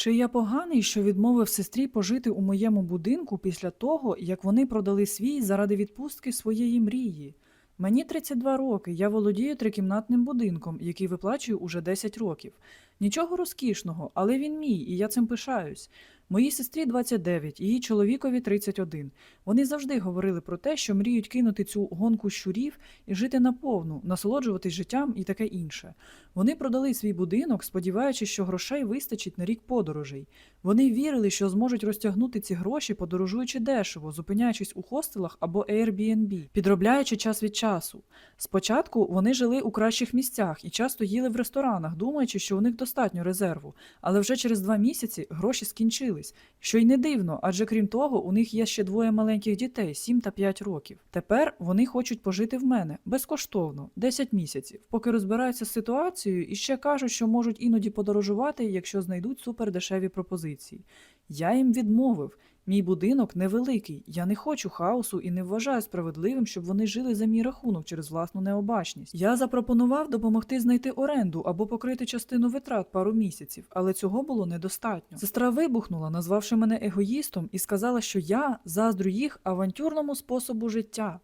Чи я поганий, що відмовив сестрі пожити у моєму будинку після того, як вони продали свій заради відпустки своєї мрії? Мені 32 роки, я володію трикімнатним будинком, який виплачую уже 10 років. Нічого розкішного, але він мій, і я цим пишаюсь. Моїй сестрі 29, її чоловікові 31. Вони завжди говорили про те, що мріють кинути цю гонку щурів і жити наповну, насолоджуватись життям і таке інше. Вони продали свій будинок, сподіваючись, що грошей вистачить на рік подорожей. Вони вірили, що зможуть розтягнути ці гроші, подорожуючи дешево, зупиняючись у хостелах або Airbnb, підробляючи час від часу. Спочатку вони жили у кращих місцях і часто їли в ресторанах, думаючи, що у них достатньо резерву. Але вже через два місяці гроші скінчились, що й не дивно, адже крім того, у них є ще двоє маленьких дітей 7 та 5 років. Тепер вони хочуть пожити в мене безкоштовно, 10 місяців, поки розбираються з ситуацією і ще кажуть, що можуть іноді подорожувати, якщо знайдуть супердешеві пропозиції. Я їм відмовив. Мій будинок невеликий, я не хочу хаосу і не вважаю справедливим, щоб вони жили за мій рахунок через власну необачність. Я запропонував допомогти знайти оренду або покрити частину витрат пару місяців, але цього було недостатньо. Сестра вибухнула, назвавши мене егоїстом, і сказала, що я заздрю їх авантюрному способу життя.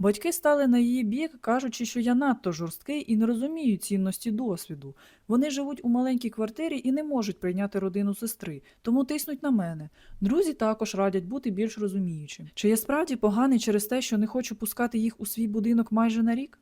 Батьки стали на її бік, кажучи, що я надто жорсткий і не розумію цінності досвіду. Вони живуть у маленькій квартирі і не можуть прийняти родину сестри, тому тиснуть на мене. Друзі також радять бути більш розуміючим. Чи я справді поганий через те, що не хочу пускати їх у свій будинок майже на рік?